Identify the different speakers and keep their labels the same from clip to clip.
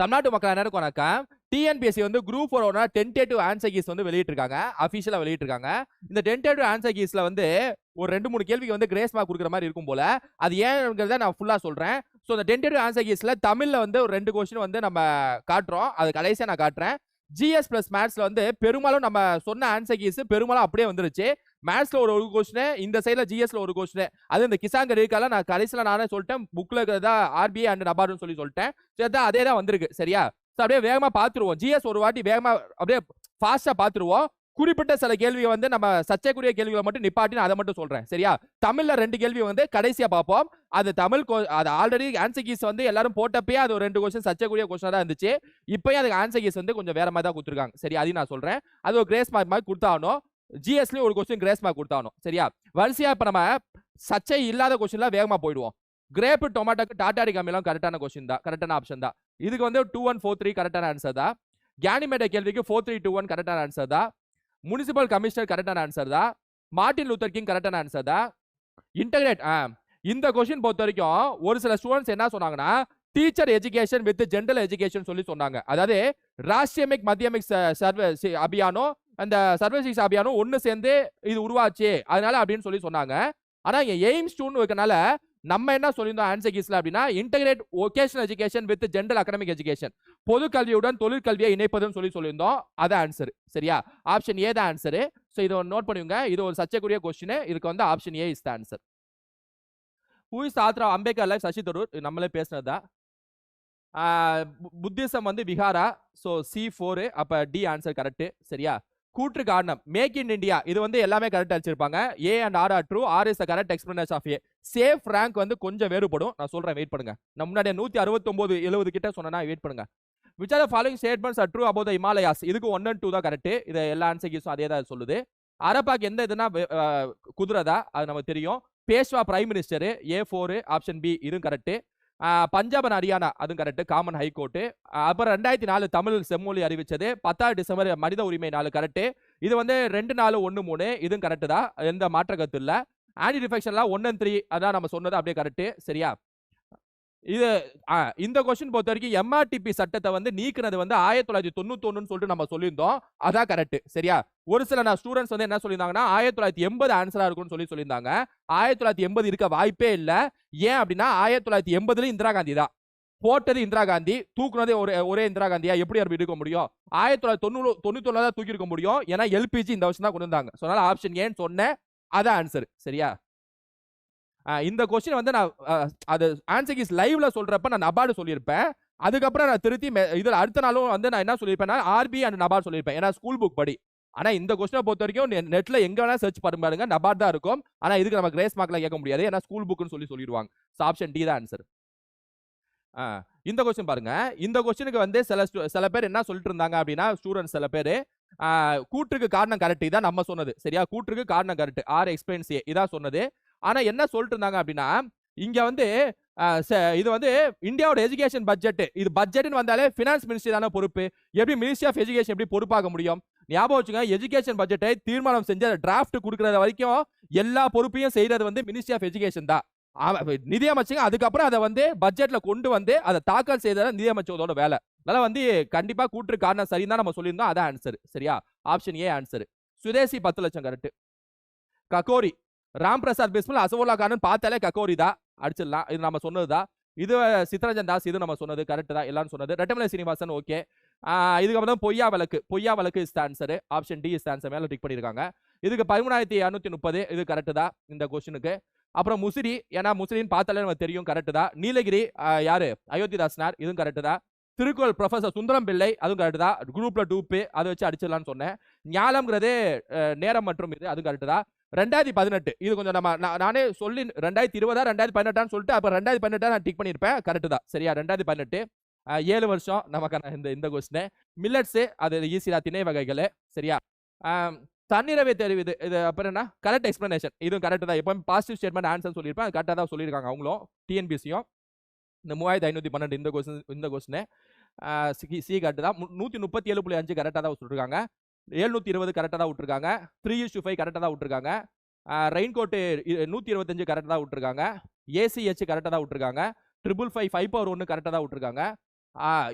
Speaker 1: தமிழ்நாட்டு மக்கள் அனைவருக்கும் வணக்கம்? டிஎன்பிஎஸ்சி வந்து குரூப் ஃபோரோட டென்டேட்டிவ் ஆன்சர் கீஸ் வந்து வெளியிட்டிருக்காங்க. அஃபிஷியலாக வெளியிட்டிருக்காங்க. இந்த டென்டேட்டிவ் ஆன்சர் கீஸில் வந்து ஒரு ரெண்டு மூணு கேள்விக்கு வந்து கிரேஸ் மார்க் கொடுக்குற மாதிரி இருக்கும் போல. அது ஏன்ங்கிறத நான் ஃபுல்லாக சொல்கிறேன் ஸோ இந்த டென்டேட்டிவ் ஆன்சர் கீஸில் தமிழில் வந்து ஒரு ரெண்டு கொஸ்டின் வந்து நம்ம காட்டுறோம். அது கடைசியாக நான் காட்டுறேன். ஜிஎஸ் பிளஸ் மேத்ஸில் வந்து பெரும்பாலும் நம்ம சொன்ன ஆன்சர் கீஸ் பெரும்பாலும் அப்படியே வந்துருச்சு. மேத்ஸ்ல ஒரு ஒரு கொஸ்டின் இந்த சைடுல ஜிஎஸ்ல ஒரு கொஸ்டின் அது இந்த கிசாங்கர் இருக்கால நான் கடைசியில் நானே சொல்லிட்டேன். புக்ல இருக்கிறதா ஆர்பிஐ அண்ட் நபார்டுன்னு சொல்லி சொல்லிட்டேன். சரி தான் அதே தான் வந்திருக்கு. சரியா? ஸோ அப்படியே வேகமா பார்த்துருவோம். ஜிஎஸ் ஒரு வாட்டி வேகமா அப்படியே ஃபாஸ்ட்டாக பார்த்துருவோம். குறிப்பிட்ட சில கேள்வியை வந்து நம்ம சர்ச்சைக்குரிய கேள்விகளை மட்டும் நிப்பாட்டின்னு அதை மட்டும் சொல்றேன். சரியா? தமிழ்ல ரெண்டு கேள்வி வந்து கடைசியா பார்ப்போம். அது தமிழ் அது ஆல்ரெடி ஆன்சர் கீஸ் வந்து எல்லாரும் போட்டப்பயே அது ஒரு ரெண்டு கொஸ்டின் சர்ச்சைக்குரிய கொஸ்டினாக தான் இருந்துச்சு. இப்போயும் அதுக்கு ஆன்சர் கீஸ் வந்து கொஞ்சம் வேற மாதிரி தான் கொடுத்துருக்காங்க. சரி அதையும் நான் சொல்றேன். அது ஒரு கிரேஸ் மார்க் மாதிரி கொடுத்தாகணும். ஜிஎஸ்லயும் ஒரு கொஸ்டின் கிரேஸ் மார்க் கொடுத்தாகணும். சரியா? வரிசையா இப்ப நம்ம சர்ச்சை இல்லாத கொஸ்டின்லாம் வேகமா போயிடுவோம். கிரேப் டொமேட்டோக்கு டாட்டாடி கம்மியெல்லாம் கரெக்டான கொஸ்டின் தான். கரெக்டான ஆப்ஷன் தான். இதுக்கு வந்து டூ ஒன் ஃபோர் த்ரீ கரெக்டான ஆன்சர் தான். கேனிமேட கேள்விக்கு ஃபோர் த்ரீ டூ ஒன் கரெக்டான ஆன்சர் தான். முனிசிபல் கமிஷனர் கரெக்டான ஆன்சர் தான். மார்டின் லூத்தர் கிங் கரெக்டான ஆன்சர் தான். இன்டகிரேட் ஆ. இந்த கொஸ்டின் பொறுத்த வரைக்கும் ஒரு சில ஸ்டூடெண்ட்ஸ் என்ன சொன்னாங்கன்னா teacher education with general education சொல்லி சொன்னாங்க. அதாவது ராஷ்டிரியமிக் மத்தியமிக் சர்வ அபியானோ அந்த சர்வசிக்ஸ் அபியானும் ஒன்று சேர்ந்து இது உருவாச்சு அதனால அப்படின்னு சொல்லி சொன்னாங்க. ஆனால் இங்க எய்ம்ஸ் டூன்னு இருக்கனால நம்ம என்ன சொல்லியிருந்தோம் ஆன்சர் கீஸ்ல அப்படின்னா integrate vocational education with general academic education பொது கல்வியுடன் தொழிற்கல்வியை இணைப்பதுன்னு சொல்லி சொல்லியிருந்தோம். அது ஆன்சர் சரியா? ஆப்ஷன் ஏ தான் ஆன்சரு ஸோ இதை நோட் பண்ணிக்கோங்க. இது ஒரு சர்ச்சைக்குரிய கொஸ்டின் இதுக்கு வந்து option A is the answer who is author Ambedkar life Shashi Tharoor. நம்மளே பேசினது? தான் புத்திசம் வந்து விகாரா ஸோ சி ஃபோரு அப்போ டி ஆன்சர் கரெக்டு சரியா? கூற்று காரணம். மேக் இன் இந்தியா இது வந்து எல்லாமே correct அடிச்சிருப்பாங்க. A and R R true R is the correct explanation of A safe rank வந்து கொஞ்சம் வேறுபடும். நான் சொல்றேன் வெயிட் பண்ணுங்க. நான் முன்னாடி நூத்தி அறுபத்தொன்பது எழுபது கிட்ட சொன்னா வெயிட் பண்ணுங்க. Which are following statements are true about Himalayas இதுக்கு ஒன் அண்ட் டூ தான் கரெக்ட் இது எல்லா ஆன்சர்ஸும் அதே தான் சொல்லுது. அரபாக்கு எந்த இதுனா குதிரதா குதிரை தான் அது நமக்கு தெரியும். Peshwa prime minister A four option B இதுவும் கரெக்ட் பஞ்சாப் அண்ட் ஹரியானா அதுவும் கரெக்ட் காமன் ஹைகோர்ட்டு அப்புறம் ரெண்டாயிரத்தி நாலு தமிழ் செம்மொழி அறிவிச்சது. பத்தாவது டிசம்பர் மனித உரிமை நாலு கரெக்ட் இது வந்து ரெண்டு நாலு ஒன்று மூணு இதுவும் கரெக்டு தான். எந்த மாற்ற கருத்து இல்லை. ஆன்டி ரிஃபெக்ஷன்லாம் ஒன் அண்ட் த்ரீ அதான் நம்ம சொன்னது அப்படியே கரெக்ட் சரியா? இது ஆ, இந்த கொஸ்டின் பொறுத்த வரைக்கும் எம்ஆர்டிபி சட்டத்தை வந்து நீக்கினது வந்து ஆயிரத்தி தொள்ளாயிரத்தி தொண்ணூத்தொன்னு சொல்லிட்டு நம்ம சொல்லியிருந்தோம். அதான் கரெக்ட் சரியா? ஒரு சில நான் ஸ்டூடெண்ட்ஸ் வந்து என்ன சொல்லியிருந்தாங்கன்னா ஆயிரத்தி தொள்ளாயிரத்தி எண்பது ஆன்சரா இருக்கும்னு சொல்லி சொல்லியிருந்தாங்க. ஆயிரத்தி தொள்ளாயிரத்தி எண்பது இருக்க வாய்ப்பே இல்லை. ஏன் அப்படின்னா ஆயிரத்தி தொள்ளாயிரத்தி எண்பதுல இந்திரா காந்தி தான். போட்டது இந்திரா காந்தி தூக்குனதே ஒரே ஒரே இந்திரா காந்தியா? எப்படி அப்படி இருக்க முடியும்? ஆயிரத்தி தொள்ளாயிரத்தி தொண்ணூறு தொண்ணூத்தொன்னு தான் தூக்கி இருக்க முடியும் ஏன்னா எல்பிஜி இந்த வருஷம் தான் கொண்டு வந்தாங்க. ஸோ அதனால ஆப்ஷன் ஏன்னு சொன்னேன். அதான் ஆன்சர் சரியா? இந்த கொஸ்டின் வந்து நான் அது ஆன்சர் இஸ் லைவ்ல சொல்றப்ப நான் நபார்டு சொல்லியிருப்பேன். அதுக்கப்புறம் நான் திருத்தி இதில் அடுத்த நாளும் வந்து நான் என்ன சொல்லியிருப்பேன்னா ஆர்பி அண்ட் நபார்டு சொல்லியிருப்பேன். ஏன்னா ஸ்கூல் புக் படி. ஆனா இந்த கொஸ்டினை பொறுத்த வரைக்கும் நெ- நெட்ல எங்க வேணா சர்ச் பண்ண பாருங்க நபார்ட் தான் இருக்கும். ஆனா இதுக்கு நம்ம கிரேஸ் மார்க்ல கேட்க முடியாது. ஏன்னா ஸ்கூல் புக்னு சொல்லி சொல்லிடுவாங்க. ஸோ ஆப்ஷன் டி தான் ஆன்சர் இந்த கொஸ்டின் பாருங்க. இந்த கொஸ்டினுக்கு வந்து சில சில பேர் என்ன சொல்லிட்டு இருந்தாங்க அப்படின்னா ஸ்டூடெண்ட்ஸ் சில பேர் கூற்றுக்கு காரணம் கரெக்ட் இதான் நம்ம சொன்னது. சரியா? கூற்றுக்கு காரணம் கரெக்ட் ஆர் எக்ஸ்பிளைன்ஸ் ஏ இதான் சொன்னது. ஆனா என்ன சொல்லிட்டு இருந்தாங்க அப்படின்னா இங்க வந்து இது வந்து இந்தியாவோட எஜுகேஷன் பட்ஜெட் இது பட்ஜெட்னு வந்தாலே ஃபினான்ஸ் மினிஸ்ட்ரி தானே பொறுப்பு. எப்படி மினிஸ்ட்ரி ஆஃப் எஜுகேஷன் எப்படி பொறுப்பாக முடியும்? ஞாபகம் வச்சுங்க எஜுகேஷன் பட்ஜெட்டை தீர்மானம் செஞ்சு அதை டிராஃப்ட் கொடுக்குற வரைக்கும் எல்லா பொறுப்பையும் செய்கிறது வந்து மினிஸ்ட்ரி ஆஃப் எஜுகேஷன் தான். ஆமா, அதுக்கப்புறம் அதை வந்து பட்ஜெட்ல கொண்டு வந்து அதை தாக்கல் செய்தது நிதியமைச்சதோட வேலை. அதனால வந்து கண்டிப்பா கூற்று காரணம் சரின்னு தான் நம்ம சொல்லியிருந்தோம். அதான் ஆன்சர் சரியா? ஆப்ஷன் ஏ ஆன்சர் சுதேசி பத்து லட்சம் கரெக்ட் ககோரி. ராம் பிரசாத் பிஸ்மில் அசவுல்லா காரன் பார்த்தாலே ககோரி தான் அடிச்சிடலாம். இது நம்ம சொன்னதுதான் இது சித்ரஞ்சன் தாஸ் இது நம்ம சொன்னது. கரெக்ட் தான். எல்லாரும் சொன்னது. ரெட்டமலை சீனிவாசன் ஓகே இதுக்கப்புறம் பொய்யா வழக்கு. பொய்யா வழக்கு is answer option D is answer மேல டிக் பண்ணியிருக்காங்க. இதுக்கு பதிமூணாயிரத்தி இரநூத்தி முப்பது. இது கரெக்டு தான் இந்த கொஸ்டினுக்கு அப்புறம் முசிறி. ஏன்னா முசிறின்னு பார்த்தாலே நமக்கு தெரியும். கரெக்டு தான். நீலகிரி யாரு? அயோத்திதாஸ்னார் இதுவும் கரெக்டு தான். திருக்குறள் ப்ரொஃபஸர் சுந்தரம் பிள்ளை. அதுவும் கரெக்டு தான். குரூப்ல டூப்பு அதை வச்சு அடிச்சிடலாம்னு சொன்னேன். ஞாலம்ங்கிறதே நேரம் மற்றும் இது. அதுவும் கரெக்ட் தான். ரெண்டாயிரத்தி பதினெட்டு. இது கொஞ்சம் நம்ம நான் நானே சொல்லி ரெண்டாயிரத்தி இருபதா ரெண்டாயிரத்தி பதினெட்டான்னு சொல்லிட்டு அப்போ ரெண்டாயிரத்தி பதினெட்டா நான் டிக் பண்ணியிருப்பேன். கரெக்டு தான். சரியா? ரெண்டாயிரத்தி பதினெட்டு. ஏழு வருஷம் நமக்கான இந்த இந்த கொஸ்டின் மில்லட்ஸு அது ஈஸியாக திணை வகைகள். சரியா? தன்னிறவை தெரிவிது இது அப்புறம் என்ன? கரெக்ட் எக்ஸ்பிளனேஷன் இதுவும் கரெக்ட் தான். எப்பவுமே பாசிட்டிவ் ஸ்டேட்மெண்ட் ஆன்சர் சொல்லியிருப்பேன். அது கரெக்டாக தான் சொல்லியிருக்காங்க அவங்களும் டிஎன்பிசியும் இந்த மூவாயிரத்தி ஐநூற்றி பன்னெண்டு இந்த கொஸ்டின் இந்த கொஸ்டின் சி சி கரெக்ட் தான். நூற்றி முப்பத்தி ஏழு புள்ளி அஞ்சு கரெக்டாக தான் சொல்லியிருக்காங்க எழுநூற்றி இருபது கரெக்டாக தான் விட்டுருக்காங்க. த்ரீ இஸ்டு ஃபைவ் கரெக்டாக தான் விட்டுருக்காங்க. ரெயின் கோட்டு நூற்றி இருபத்தஞ்சு கரெக்டாக தான் விட்டுருக்காங்க. ஏசிஹெச் கரெக்டாக தான் விட்டுருக்காங்க. ட்ரிபிள் ஃபைவ் ஃபைவ் பவர் ஒன்று கரெக்டாக தான் விட்டுருக்காங்க.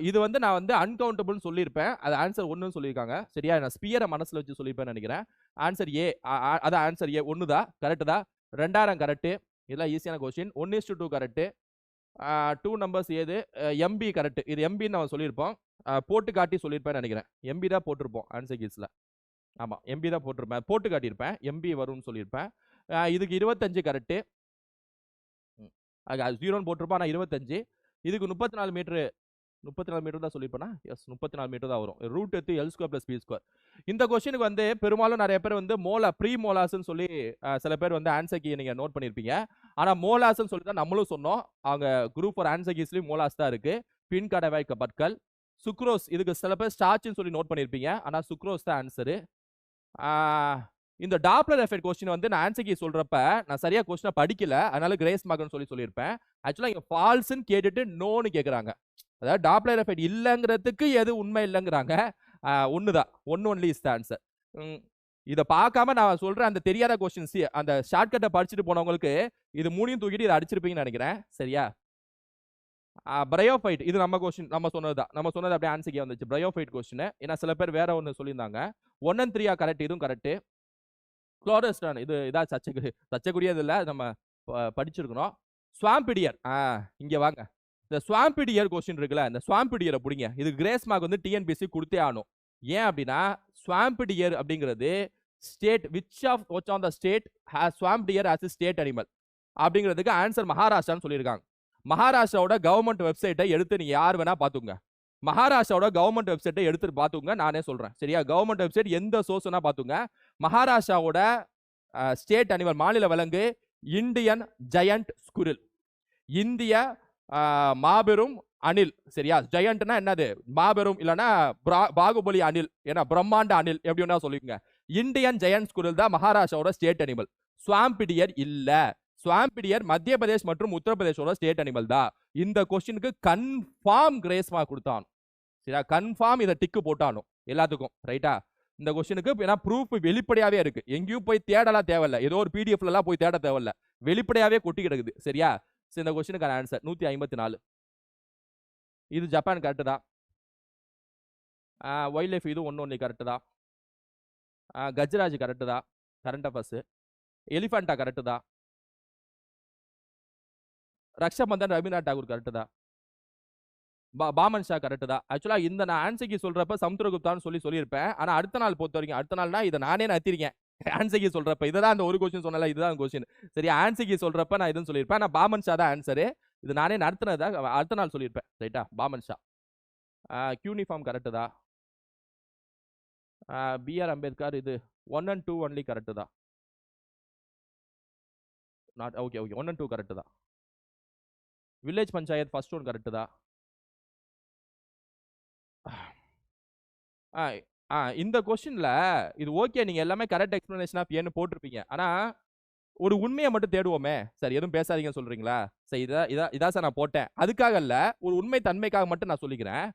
Speaker 1: இது வந்து நான் வந்து அன்கவுண்டபுள்னு சொல்லியிருப்பேன். அது ஆன்சர் ஒன்றுன்னு சொல்லியிருக்காங்க. சரியா? நான் ஸ்பியரை மனசில் வச்சு சொல்லியிருப்பேன்னு நினைக்கிறேன். ஆன்சர் ஏ அதான் ஆன்சர் ஏ ஒன்று தான் கரெக்டு தான் ரெண்டாயிரம் கரெக்டு இதெல்லாம் ஈஸியான question one is to two correct two numbers ஏது எம்பி கரெக்ட் இது எம்பின்னு அவன் சொல்லியிருப்போம். போட்டு காட்டி சொல்லியிருப்பேன்னு நினைக்கிறேன். எம்பி தான் போட்டிருப்போம் ஆன்சர் கீஸில் ஆமாம் எம்பி தான் போட்டிருப்பேன். போட்டு காட்டியிருப்பேன். எம்பி வரும்னு சொல்லியிருப்பேன். இதுக்கு இருபத்தஞ்சு கரெக்டு ஜீரோன்னு போட்டிருப்பான் ஆனால் இருபத்தஞ்சு. இதுக்கு முப்பத்தி நாலு மீட்ரு முப்பத்தி நாலு மீட்டர் தான் சொல்லியிருப்பேனா? எஸ் முப்பத்தி நாலு மீட்டர் தான் வரும். ரூட் எடுத்து L square plus B square இந்த கொஸ்டினுக்கு வந்து பெரும்பாலும் நிறைய பேர் வந்து மோலா ப்ரீ மோலாஸ்ன்னு சொல்லி சில பேர் வந்து ஆன்சர் கீ நீங்கள் நோட் பண்ணியிருப்பீங்க. ஆனால் மோலாஸ்ன்னு சொல்லி தான் நம்மளும் சொன்னோம். அவங்க குரூப் ஃபார் ஆன்சகிஸ்லேயும் மோலாஸ் தான் இருக்குது பின் கடை வைக்க பற்கள். சுக்ரோஸ் இதுக்கு சில பேர் ஸ்டார்ச்னு சொல்லி நோட் பண்ணியிருப்பீங்க. ஆனால் சுக்ரோஸ் தான் ஆன்சரு இந்த டாப்ளர் எஃபெக்ட் கொஸ்டின் வந்து நான் ஆன்சர் கீ சொல்கிறப்ப நான் சரியாக கொஸ்டினை படிக்கல. அதனால கிரேஸ் மார்க்னு சொல்லி சொல்லியிருப்பேன். ஆக்சுவலாக இங்கே ஃபால்ஸ்ன்னு கேட்டுட்டு நோன்னு கேட்குறாங்க அதாவது டாப்ளர் எஃபெக்ட் இல்லைங்கிறதுக்கு எது உண்மை இல்லைங்கிறாங்க. ஒன்று தான் one only is the answer இதை பார்க்காம நான் சொல்கிறேன் அந்த தெரியாத கொஸ்டின்ஸ் அந்த ஷார்ட்கட்டை படிச்சுட்டு போனவங்களுக்கு இது மூணையும் தூக்கிட்டு இதை அடிச்சிருப்பீங்கன்னு நினைக்கிறேன். சரியா? பிரயோஃபைட் இது நம்ம கொஸ்டின் நம்ம சொன்னது தான். நம்ம சொன்னது அப்படியே ஆன்சர் வந்துச்சு பிரயோஃபைட் கொஸ்டின் ஏன்னா சில பேர் வேற ஒன்று சொல்லியிருந்தாங்க. ஒன் அண்ட் த்ரீயா கரெக்ட் இதுவும் கரெக்ட் குளோரஸ்டான் இது இதாக சர்ச்சைக்கு சர்ச்சைக்குரியது இல்லை. நம்ம ப- ஸ்வாம்பிடியர் ஆ இங்கே வாங்க. இந்த ஸ்வாம்பிடியர் கொஸ்டின் இருக்குல்ல இந்த ஸ்வாம்பிடியரை பிடிங்க. இது கிரேஸ் மார்க் வந்து டிஎன்பிசி கொடுத்தே ஆகணும். ஏன் அப்படின்னா ஸ்வாம்பிடியர் அப்படிங்கிறது state which of watch on the state has swamp deer as state animal அப்படிங்கிறதுக்கு ஆன்சர் மகாராஷ்டிரான்னு சொல்லியிருக்காங்க. மகாராஷ்டிராவோட கவர்மெண்ட் வெப்சைட்டை எடுத்து நீங்க யார் வேணா பார்த்துங்க மகாராஷ்டிராவோட கவர்மெண்ட் வெப்சைட்டை எடுத்து பார்த்துங்க நானே சொல்றேன். சரியா? கவர்மெண்ட் வெப்சைட் எந்த சோர்ஸ்னா பார்த்துங்க மகாராஷ்டிராவோட ஸ்டேட் அனிமல் மாநில விலங்கு இந்தியன் ஜெயண்ட் ஸ்குரில் இந்திய மாபெரும் அணில். சரியா? ஜெயண்ட்னா என்னது? மாபெரும் இல்லைன்னா பாகுபலி அணில். ஏன்னா பிரம்மாண்ட அணில் எப்படி வேணா சொல்லிக்கோங்க. இந்தியன் ஜெயண்ட் ஸ்குரில் தான் மகாராஷ்டிராவோட ஸ்டேட் அனிமல் ஸ்வாம்பிடியர் இல்ல. ஸ்வாம்பிடியர் மத்திய பிரதேஷ் மற்றும் உத்தரப்பிரதேஷோட ஸ்டேட் அனிமல் தான். இந்த கொஸ்டினுக்கு கன்ஃபார்ம் கிரேஸ் மார்க் கொடுத்தான். சரியா? கன்ஃபார்ம் இதை டிக்கு போட்டானோ எல்லாத்துக்கும் ரைட்டா இந்த கொஸ்டினுக்கு ஏன்னா ப்ரூஃப் வெளிப்படையாவே இருக்கு. எங்கேயும் போய் தேடலாம் தேவையில்ல. ஏதோ ஒரு பிடிஎஃப்ல போய் தேட தேவையில்ல. வெளிப்படையாவே கொட்டி கிடக்குது. சரியா? சரி, இந்த கொஸ்டினுக்கான ஆன்சர் நூத்தி ஐம்பத்தி நாலு. இது ஜப்பான் கரெக்டு தான். வைல்ட் லைஃப் இது ஒன்று ஒன்று கரெக்டு தான். கஜ்ராஜ் கரெக்டு தான். கரண்ட் அஃபர்ஸு எலிஃபண்டா கரெக்டு தான். ரக்ஷாபந்தன் ரவீந்திரநாத் டாகூர் கரெக்டு தான். பா பாமன் ஷா கரெக்டு தான். ஆக்சுவலாக இந்த நான் ஆன்சைக்கு சொல்கிறப்ப சமுத்திரகுப்தான்னு சொல்லி சொல்லியிருப்பேன். ஆனால் அடுத்த நாள் பொறுத்த வரைக்கும் அடுத்த நாள்னா இதை நானே நத்திருக்கேன். ஆன்சைக்கு சொல்கிறப்ப இதை தான் அந்த ஒரு கொஸ்டின் சொன்னல இதுதான் கொஸ்டின் சரி ஆன்சைக்கு சொல்கிறப்ப நான் இதுன்னு சொல்லியிருப்பேன். நான் பாமன் ஷா தான் ஆன்சரு இது நானே நடத்தினதா அடுத்த நாள் சொல்லியிருப்பேன். ரைட்டா பாமன் ஷா. யூனிஃபார்ம் கரெக்டு தான். பிஆர் அம்பேத்கர் இது one and two only correct தான். Not okay okay one and two correct தான். Village panchayat first one correct தான். ஆ ஆ இந்த கொஸ்டினில் இது ஓகே நீங்க எல்லாமே கரெக்ட் எக்ஸ்ப்ளனேஷன் ஆஃப் ஏன்னு போட்டிருப்பீங்க. ஆனா ஒரு உண்மையை மட்டும் தேடுவோமே. சரி எதுவும் பேசாதீங்கன்னு சொல்றீங்களா? சரி இதா இதா இதான் சார் நான் போட்டேன். அதுக்காக இல்ல ஒரு உண்மை தன்மைக்காக மட்டும் நான் சொல்லிக்கிறேன்.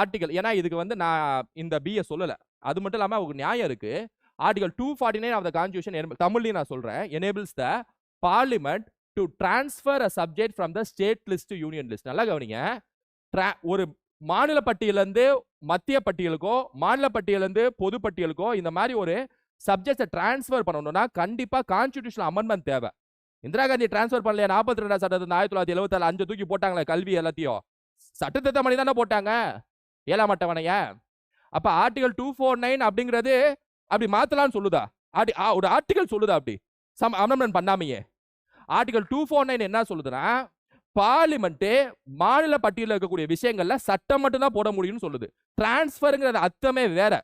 Speaker 1: ஆர்டிகல் ஏன்னா இதுக்கு வந்து நான் இந்த பிஏ சொல்லல. அது மட்டும் இல்லாம அவங்க நியாயம் இருக்கு. Article two forty nine of the constitution தமிழ்லையும் நான் சொல்றேன். Enables the parliament to transfer a subject from the state list to union list நல்லா கவனிங்க. ஒரு மாநில பட்டியலேருந்து மத்திய பட்டியலுக்கோ மாநில பட்டியலேருந்து பொது பட்டியலுக்கோ இந்த மாதிரி ஒரு சப்ஜெக்ட்ஸை டிரான்ஸ்ஃபர் பண்ணணும்னா கண்டிப்பா கான்ஸ்டியூஷன் அமெண்ட்மெண்ட் தேவை. இந்திரா காந்தி டிரான்ஸ்ஃபர் பண்ணல நாற்பத்தி ரெண்டாம் சட்டத்தை ஆயிரத்தி தொள்ளாயிரத்தி எழுபத்தி அஞ்சு தூக்கி போட்டாங்களே கல்வி எல்லாத்தையும். சட்டத்திட்டம் பண்ணி தானே போட்டாங்க. ஏழாம் அட்டவணைய. அப்போ ஆர்டிகல் டூ ஃபோர் நைன் அப்படிங்கிறது அப்படி மாத்தலாம்னு சொல்லுதா? ஆர்டி ஆ, ஒரு ஆர்டிகல் சொல்லுதா அப்படி? சம் அமெண்ட்மெண்ட் பண்ணாமையே. ஆர்டிகல் டூ ஃபோர் நைன் என்ன சொல்லுதுன்னா பார்லிமெண்ட்டு மாநில பட்டியலில் இருக்கக்கூடிய விஷயங்கள்ல சட்டம் மட்டும்தான் போட முடியும்னு சொல்லுது. டிரான்ஸ்ஃபருங்கிறது அர்த்தமே வேற.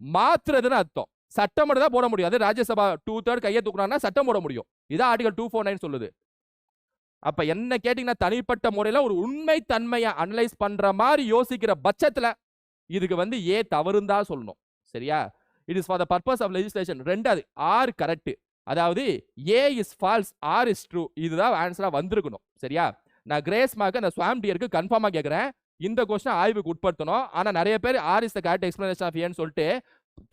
Speaker 1: மாத்துறதுன்னு அர்த்தம். சட்டம் மட்டும் தான் போட முடியும். அது ராஜ்யசபா டூ தேர்ட் கையை தூக்குனாங்கன்னா சட்டம் போட முடியும். இதான் ஆர்டிகல் டூ ஃபோர் நைன் சொல்லுது. அப்ப என்ன கேட்டீங்கன்னா தனிப்பட்ட முறையில ஒரு உண்மை தன்மையை அனலைஸ் பண்ற மாதிரி யோசிக்கிற பட்சத்துல இதுக்கு வந்து ஏ தவறுந்தா சொல்லணும். சரியா? It is for the purpose of legislation ரெண்டாவது ஆர் கரெக்ட் அதாவது A is false R is true இதுதான் ஆன்சராக வந்திருக்கணும். சரியா? நான் கிரேஸ் மார்க் அந்த ஸ்வாம் டியருக்கு கன்ஃபார்மாக கேட்குறேன் இந்த கொஸ்டின் ஆய்வுக்கு உட்படுத்தணும். ஆனால் நிறைய பேர் R is the correct explanation of ஏன்னு சொல்லிட்டு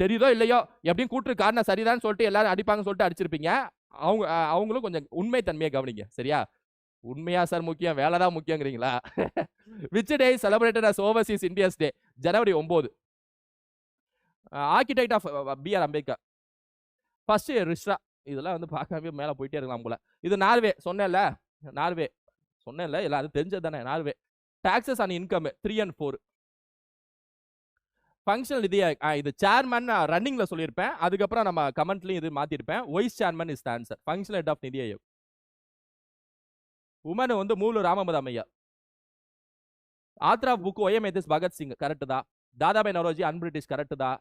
Speaker 1: தெரியுதோ இல்லையோ எப்படியும் கூட்டு காரணம் சரிதான் சொல்லிட்டு எல்லாரும் அடிப்பாங்கன்னு சொல்லிட்டு அடிச்சிருப்பீங்க. அவங்க அவங்களும் கொஞ்சம் உண்மை தன்மையை கவனிங்க. சரியா? உண்மையா சார் முக்கியம் வேலை தான் முக்கியங்கிறீங்களா? Which day celebrated as overseas Indians day ஜனவரி ஒம்பது. Architect of BR Ambedkar first Rishra இதெல்லாம் வந்து பார்க்கவே மேலே போயிட்டே இருக்கலாம் போல. இது நார்வே சொன்னேன்ல நார்வே. சொன்னேன்ல எல்லாரும் தெரிஞ்சது தானே Norway. Taxes on income three and four functional இது ஆ, இது சேர்மன் ரன்னிங்ல சொல்லியிருப்பேன். அதுக்கப்புறம் நம்ம கமெண்ட்லயும் இது மாத்திருப்பேன். Vice chairman is answer functional head of NITI Aayog. Woman வந்து மூலு ராமமது ஐயா ஆத்ரா புக் ஒயமேதிஸ் பகத்சிங் கரெக்டு தான் Dadabhai Naoroji un British correct தான்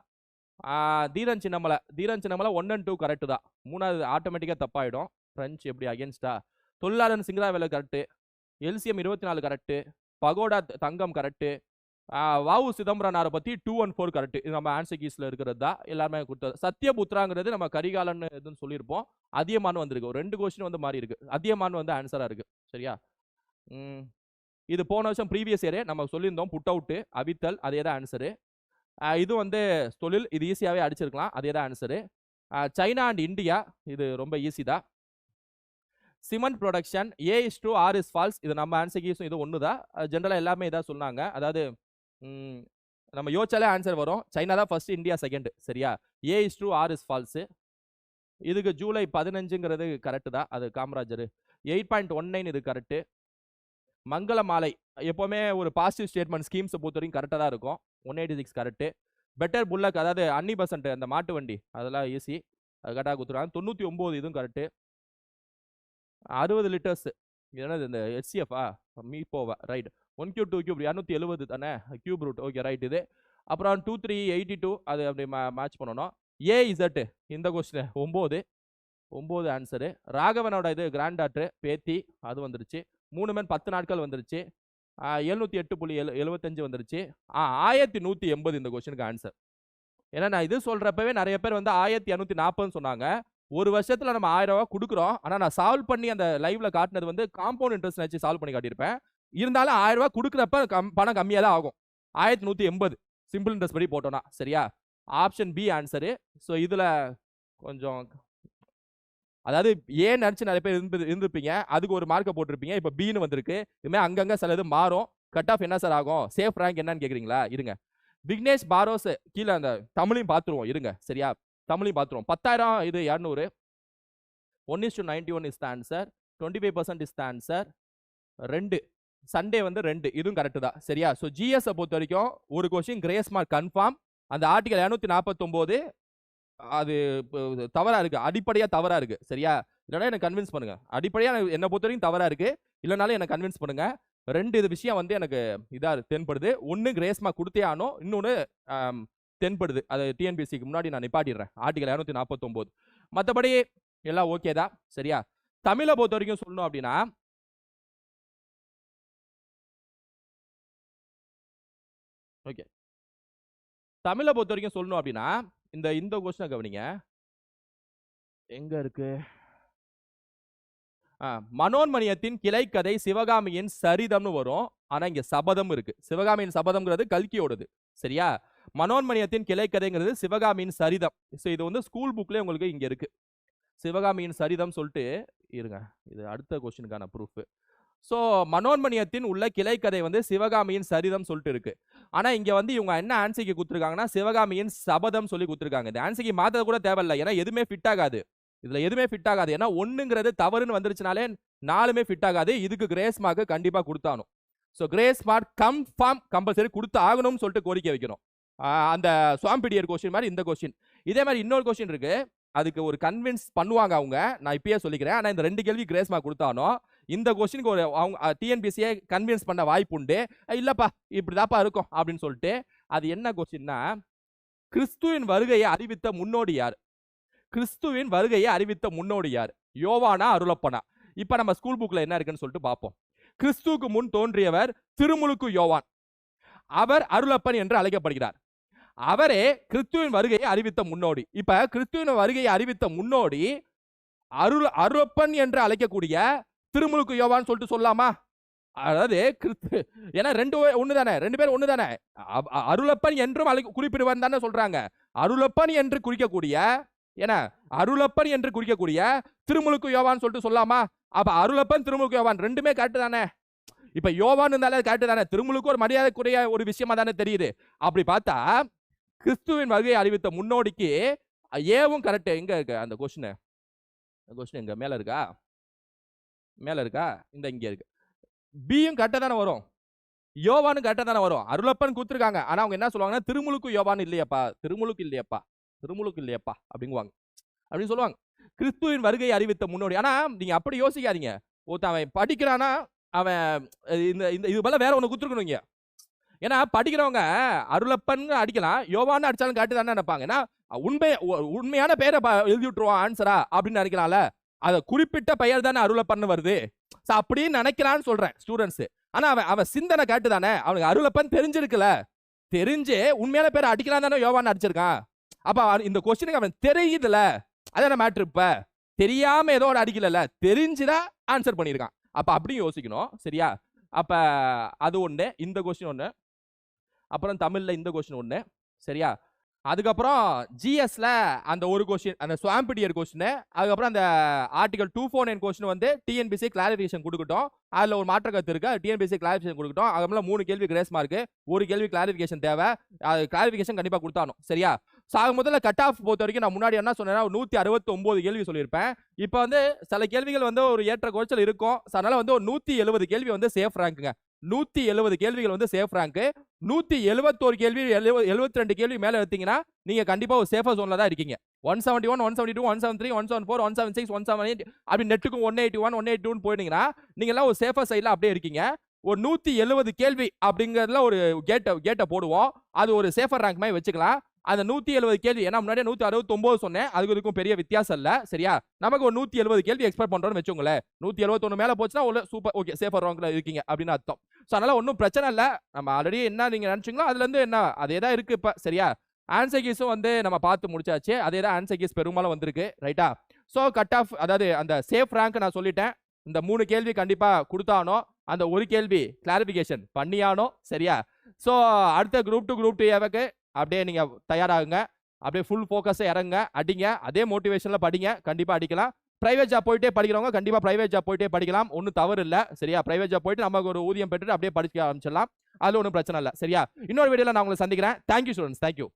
Speaker 1: Dheeran Chinnamalai. Dheeran Chinnamalai one and two correct தான். மூணாவது ஆட்டோமேட்டிக்காக தப்பாயிடும். ஃப்ரெஞ்ச் எப்படி அகேன்ஸ்டா தொழிலாளர் சிங்கராவேல கரெக்டு எல்சிஎம் இருபத்தி நாலு கரெக்டு பகோடா தங்கம் கரெக்டு வாவு சிதம்பரனாரை பற்றி டூ அண்ட் ஃபோர் கரெக்ட் இது நம்ம ஆன்சர் கீஸில் இருக்கிறது தான். எல்லாருமே கொடுத்தது. சத்யபுத்ராங்கிறது நம்ம கரிகாலன் இதுன்னு சொல்லியிருப்போம். அதியமான் வந்திருக்கு. ஒரு ரெண்டு கொஸ்டின் வந்து மாறி இருக்கு. அதியமான் வந்து ஆன்சராக இருக்கு. சரியா? இது போன வருஷம் ப்ரீவியஸ் இயரே நம்ம சொல்லியிருந்தோம். புட் அவுட்டு அவித்தல் அதே தான் ஆன்சரு இது வந்து தொழில் இது ஈஸியாகவே அடிச்சிருக்கலாம். அதே தான் ஆன்சரு சைனா அண்ட் இந்தியா இது ரொம்ப ஈஸி தான். Cement production A is two R is false இது நம்ம ஆன்சர் கீஸும் இது ஒன்று தான். ஜென்ரலாக எல்லாமே இதாக சொன்னாங்க. அதாவது நம்ம யோசிச்சாலே ஆன்சர் வரும். சைனா தான் ஃபர்ஸ்ட் இந்தியா செகண்ட் சரியா? A is two R is false இதுக்கு ஜூலை பதினஞ்சுங்கிறது கரெக்டு தான். அது Kamarajar. Eight point one nine இது கரெக்டு மங்கள மாலை எப்போவுமே ஒரு பாசிட்டிவ் ஸ்டேட்மெண்ட் ஸ்கீம்ஸை பொறுத்த வரைக்கும் கரெக்டாக தான் இருக்கும். One eighty six correct better bullock அதாவது அன்னி பர்சன்ட் அந்த மாட்டு வண்டி அதெல்லாம் ஈஸி அது கரெக்டாக கொடுத்துருவாங்க. தொண்ணூற்றி ஒம்பது இதுவும் கரெக்டு அறுபது லிட்டர்ஸ் என்னது இந்த ஹெச்சிஎஃபா மீப்போவா right one cube two cube இரநூத்தி எழுபது தானே? கியூப் ரூட் ஓகே ரைட் இது. அப்புறம் டூ த்ரீ எயிட்டி டூ அது அப்படி மே மேட்ச் பண்ணணும். ஏ இசட்டு இந்த கொஸ்டின் ஒம்பது ஒம்பது ஆன்சரு ராகவனோட இது கிராண்ட் டாக்டர் பேத்தி அது வந்துருச்சு. மூணு மேன் பத்து நாட்கள் வந்துருச்சு. எழுநூற்றி எட்டு புள்ளி எழு எழுபத்தஞ்சு வந்துருச்சு. ஆ ஆயிரத்தி நூற்றி எண்பது இந்த கொஸ்டினுக்கு ஆன்சர் ஏன்னா நான் இது சொல்கிறப்பவே நிறைய பேர் வந்து ஆயிரத்தி இரநூத்தி நாற்பதுன்னு சொன்னாங்க. ஒரு வருஷத்தில் நம்ம ஆயிரம் ரூபா கொடுக்குறோம். ஆனால் நான் சால்வ் பண்ணி அந்த லைவில் காட்டினது வந்து காம்பவுண்ட் இன்ட்ரெஸ்ட் வச்சு சால்வ் பண்ணி காட்டியிருப்பேன். இருந்தாலும் ஆயிரம் ரூபா கொடுக்குறப்ப கம் பணம் கம்மியாக தான் ஆகும். ஆயிரத்தி நூற்றி எண்பது. சிம்பிள் இன்ட்ரெஸ்ட் படி போட்டோம்னா. சரியா? ஆப்ஷன் பி ஆன்சரு ஸோ இதில் கொஞ்சம் அதாவது ஏன் நினச்சி நிறைய பேர் இருந்து இருந்திருப்பீங்க. அதுக்கு ஒரு மார்க்கை போட்டிருப்பீங்க. இப்போ பின்னு வந்திருக்கு. இதுமாதிரி அங்கங்கே சில இது மாறும். கட் ஆஃப் என்ன சார் ஆகும்? சேஃப் ரேங்க் என்னன்னு கேட்குறீங்களா? இருங்க. விக்னேஷ் பாரோஸ் கீழே அந்த தமிழையும் பார்த்துருவோம். இருங்க. சரியா? தமிழையும் பார்த்துருவோம். பத்தாயிரம் இது இரநூறு. One is to ninety one is the answer twenty five percent is the answer ரெண்டு. சண்டே வந்து ரெண்டு. இதுவும் கரெக்டு தான். சரியா? ஸோ ஜிஎஸ்ஸை பொறுத்த வரைக்கும் ஒரு கொஸ்டின் கிரேஸ் மார்க் கன்ஃபார்ம் அந்த ஆர்டிகல் இரநூத்தி நாற்பத்தொம்போது அது இப்போ தவறாக இருக்குது அடிப்படையாக தவறாக இருக்குது சரியா? இல்லைன்னா எனக்கு கன்வின்ஸ் பண்ணுங்கள் அடிப்படையாக என்னை பொறுத்த வரைக்கும் தவறாக இருக்குது இல்லைனாலும் என்னை கன்வின்ஸ் பண்ணுங்கள் ரெண்டு இது விஷயம் வந்து எனக்கு இதாக தென்படுது. ஒன்று கிரேஸ்மா கொடுத்தே ஆனோ இன்னொன்று தென்படுது. அது டிஎன்பிசிக்கு முன்னாடி நான் நிப்பாட்டிடுறேன். ஆர்டிகல் இரநூத்தி நாற்பத்தொம்போது மற்றபடி எல்லாம் ஓகே தான். சரியா? தமிழை பொறுத்த வரைக்கும் சொல்லணும் அப்படின்னா ஓகே தமிழை பொறுத்த வரைக்கும் சொல்லணும் அப்படின்னா இந்த இந்த கொஸ்டினை கவனிங்க. எங்க இருக்கு? மனோன்மணியத்தின் கிளைக்கதை சிவகாமியின் சரிதம்னு வரும். ஆனா இங்க சபதம் இருக்கு. சிவகாமியின் சபதம்ங்கிறது கல்கியோடது. சரியா? மனோன்மணியத்தின் கிளைக்கதைங்கிறது சிவகாமியின் சரிதம். ஸோ இது வந்து ஸ்கூல் புக்லேயே உங்களுக்கு இங்க இருக்கு. சிவகாமியின் சரிதம் சொல்லிட்டு இருங்க. இது அடுத்த கொஸ்டினுக்கான ப்ரூஃப் ஸோ மனோன்மணியத்தின் உள்ள கிளைக்கதை வந்து சிவகாமியின் சரிதம் சொல்லிட்டு இருக்கு. ஆனா இங்க வந்து இவங்க என்ன ஆன்சிக்கு கொடுத்துருக்காங்கன்னா சிவகாமியின் சபதம் சொல்லி கொடுத்துருக்காங்க. இந்த ஆன்சிக்கு மாத்தது கூட தேவையில்லை. ஏன்னா எதுவுமே ஃபிட் ஆகாது. இதுல எதுவுமே ஃபிட் ஆகாது. ஏன்னா ஒண்ணுங்கிறது தவறுன்னு வந்துருச்சுனாலே நாலுமே ஃபிட் ஆகாது. இதுக்கு கிரேஸ் மார்க் கண்டிப்பா கொடுத்தானும் so grace mark confirm compulsory கொடுத்து ஆகணும்னு சொல்லிட்டு கோரிக்கை வைக்கணும். அந்த சுவாம்பிடியர் கொஸ்டின் மாதிரி இந்த கொஸ்டின் இதே மாதிரி இன்னொரு கொஸ்டின் இருக்கு. அதுக்கு ஒரு கன்வின்ஸ் பண்ணுவாங்க அவங்க. நான் இப்பயே சொல்லிக்கிறேன். ஆனா இந்த ரெண்டு கேள்வி கிரேஸ் மார்க் கொடுத்தானோ இந்த கொஸ்டினுக்கு ஒரு அவங்க டிஎன்பிசியை கன்வின்ஸ் பண்ண வாய்ப்பு உண்டு இல்லைப்பா இல்லப்பா இப்படிதாப்பா இருக்கும் அப்படின்னு சொல்லிட்டு அது என்ன கொஸ்டின்னா கிறிஸ்துவின் வருகையை அறிவித்த முன்னோடி யார்? கிறிஸ்துவின் வருகையை அறிவித்த முன்னோடி யார்? யோவானா அருளப்பனா. இப்ப நம்ம ஸ்கூல் புக்ல என்ன இருக்குன்னு சொல்லிட்டு பார்ப்போம் கிறிஸ்துவுக்கு முன் தோன்றியவர் திருமுழுக்கு யோவான். அவர் அருளப்பன் என்று அழைக்கப்படுகிறார். அவரே கிறிஸ்துவின் வருகையை அறிவித்த முன்னோடி. இப்ப கிறிஸ்துவின் வருகையை அறிவித்த முன்னோடி அருள் அருளப்பன் என்று அழைக்கக்கூடிய திருமுழுக்கு யோவான் சொல்லிட்டு சொல்லலாமா அதாவது கிறிஸ்து ஏன்னா ரெண்டு ஒன்று தானே ரெண்டு பேரும் ஒன்று தானே அ- அருளப்பன் என்றும் அழை குறிப்பிடுவான் தானே சொல்றாங்க. அருளப்பன் என்று குறிக்கக்கூடிய ஏன்னா அருளப்பன் என்று குறிக்கக்கூடிய திருமுழுக்கு யோவான் சொல்லிட்டு சொல்லாமா? அப்போ அருளப்பன் திருமுழுக்கு யோவான் ரெண்டுமே கரெக்ட் தானே? இப்போ யோவான் இருந்தாலே கரெக்ட் தானே? திருமுழுக்கு ஒரு மரியாதைக்குரிய ஒரு விஷயமா தானே தெரியுது. அப்படி பார்த்தா கிறிஸ்துவின் வருகையை அறிவித்த முன்னோடிக்கு ஏவும் கரெக்டு எங்க இருக்கு அந்த கொஸ்டின் கொஸ்டின் எங்க? மேல இருக்கா? மேல இருக்கா? இந்த இங்கே இருக்கு. பியும் கரெக்டாக தானே வரும். யோவானும் கரெக்டாக தானே வரும். அருளப்பன் கொடுத்துருக்காங்க. ஆனா அவங்க என்ன சொல்லுவாங்கன்னா திருமுழுக்கு யோவான் இல்லையாப்பா. திருமுழுக்கு இல்லையாப்பா. திருமுழுக்கு இல்லையாப்பா. அப்படிங்குவாங்க. அப்படின்னு சொல்லுவாங்க. கிறிஸ்துவின் வருகையை அறிவித்த முன்னோடி. ஆனால் நீங்க அப்படி யோசிக்காதீங்க. ஒருத்தன் அவன் படிக்கிறானா அவன் இந்த இந்த இது போல வேற ஒண்ணு கொடுத்துருக்கணும் இங்கே. ஏன்னா படிக்கிறவங்க அருளப்பன் அடிக்கலாம். யோவான்னு அடிச்சாலும் காட்டு தானே நினைப்பாங்க. ஏன்னா உண்மை உண்மையான பேரை எழுதி விட்டுருவான் ஆன்சரா அப்படின்னு நினைக்கலாம்ல. அத குறிப்பிட்ட பெயர் தானே அருளப்பன் வருது. ஸோ அப்படின்னு நினைக்கிறான்னு சொல்றேன் ஸ்டூடெண்ட்ஸ் ஆனா அவன் அவன் சிந்தனை காட்டு தானே? அவனுக்கு அருளப்பன் தெரிஞ்சிருக்குல தெரிஞ்சு உண்மையான பேர் அடிக்கலாம் தானே யோவான் அடிச்சிருக்கான் அப்ப அவன் இந்த கொஸ்டினுக்கு அவன் தெரியுதுல அதான மேட்ரு இப்ப? தெரியாம ஏதோ ஒரு அடிக்கலல்ல. தெரிஞ்சுதான் ஆன்சர் பண்ணியிருக்கான். அப்ப அப்படியும் யோசிக்கணும். சரியா? அப்ப அது ஒண்ணு இந்த கொஸ்டின் ஒன்று அப்புறம் தமிழ்ல இந்த கொஸ்டின் ஒன்று சரியா? அதுக்கப்புறம் ஜிஎஸ்ல அந்த ஒரு கொஸ்டின் அந்த ஸ்வாம்பிடியர் கொஸ்டின் அதுக்கப்புறம் அந்த article two four nine question வந்து டிஎன்பிசி கிளாரிஃபிகேஷன் கொடுக்கட்டும். அதில் ஒரு மாற்ற கருத்து இருக்கு. டிஎன்பிசி கிளாரிஃபிகேஷன் கொடுக்கட்டும். அதுக்கப்புறம் மூணு கேள்வி கிரேஸ் மார்க் ஒரு கேள்வி கிளாரிஃபிகேஷன் தேவை. அது கிளாரிஃபிகேஷன் கண்டிப்பாக கொடுத்தாலும் சரியா? ஸோ ஆக முதல்ல கட் ஆஃப் பொறுத்த வரைக்கும் நான் முன்னாடி என்ன சொன்னேன்னா நூற்றி அறுபத்தி கேள்வி சொல்லியிருப்பேன். இப்போ வந்து சில கேள்விகள் வந்து ஒரு ஏற்ற குறைச்சல் இருக்கும். அதனால் அதனால வந்து ஒரு நூற்றி எழுபது கேள்வி வந்து சேஃப் ரேங்க்குங்க நூற்றி எழுபது கேள்விகள் வந்து சேஃப் ரேங்க்கு நூற்றி எழுபத்தோரு கேள்வி எழுபத்தி ரெண்டு கேள்வி மேலே எடுத்தீங்கன்னா நீங்கள் கண்டிப்பாக ஒரு சேஃபர் ஜோனில் தான் இருக்கீங்க. One seventy one one seventy two one seven three one seven four one seven six one seven eight அப்படி நெட்டுக்கும் one eighty one one eight டூன்னு போயிட்டீங்கன்னா நீங்க எல்லாம் ஒரு சேஃபர் சைடில் அப்படியே இருக்கீங்க. ஒரு நூற்றி எழுபது கேள்வி அப்படிங்கிறதுல ஒரு கேட்டை கேட்டை போடுவோம். அது ஒரு சேஃபர் ரேங்க் மாதிரி வச்சுக்கலாம். அந்த நூத்தி எழுபது கேள்வி ஏன்னா முன்னாடியே நூத்தி அறுபத்தொன்பது சொன்னேன் அதுக்கு இதுக்கும் பெரிய வித்தியாசம் இல்ல சரியா? நமக்கு ஒரு நூத்தி எழுபது கேள்வி எக்ஸ்பெக்ட் பண்றோம்னு வச்சுக்கோங்களேன். நூத்தி எழுபத்தொன்னு மேல போச்சுன்னா உள்ள சூப்பர் ஓகே சேஃபர் ரேங்க்ல இருக்கீங்க அப்படின்னு அர்த்தம். ஸோ அதனால ஒன்றும் பிரச்சனை இல்லை. நம்ம ஆல்ரெடி என்ன நீங்க நினைச்சீங்களோ அதுல இருந்து என்ன அதே தான் இருக்கு இப்ப சரியா? ஆன்சர் கீஸும் வந்து நம்ம பார்த்து முடிச்சாச்சு. அதே தான் ஆன்சர் கீஸ் பெரும்பாலும் வந்திருக்கு ரைட்டா ஸோ கட் ஆஃப் அதாவது அந்த சேஃப் ரேங்க் நான் சொல்லிட்டேன். இந்த மூணு கேள்வி கண்டிப்பா கொடுத்தானோ அந்த ஒரு கேள்வி கிளாரிபிகேஷன் பண்ணியானோ சரியா? ஸோ அடுத்த குரூப் டூ குரூப் டூ ஏவுக்கு அப்படியே நீங்க தயாராகுங்க. அப்படியே ஃபுல் ஃபோக்கஸை இறங்க அடிங்க. அதே மோட்டிவேஷனில் படிங்க. கண்டிப்பாக அடிக்கலாம். பிரைவேட் ஜாப் போயிட்டே படிக்கிறவங்க கண்டிப்பாக பிரைவேட் ஜாப் போயிட்டே படிக்கலாம். ஒன்றும் தவறு இல்லை. சரியா? பிரைவேட் ஜாப் போயிட்டு நமக்கு ஒரு ஊதியம் பெற்றுட்டு அப்படியே படிக்க ஆரம்பிச்சிடலாம். அதில் ஒன்றும் பிரச்சனை இல்லை. சரியா? இன்னொரு வீடியோவில் நான் உங்களை சந்திக்கிறேன். Thank you students thank you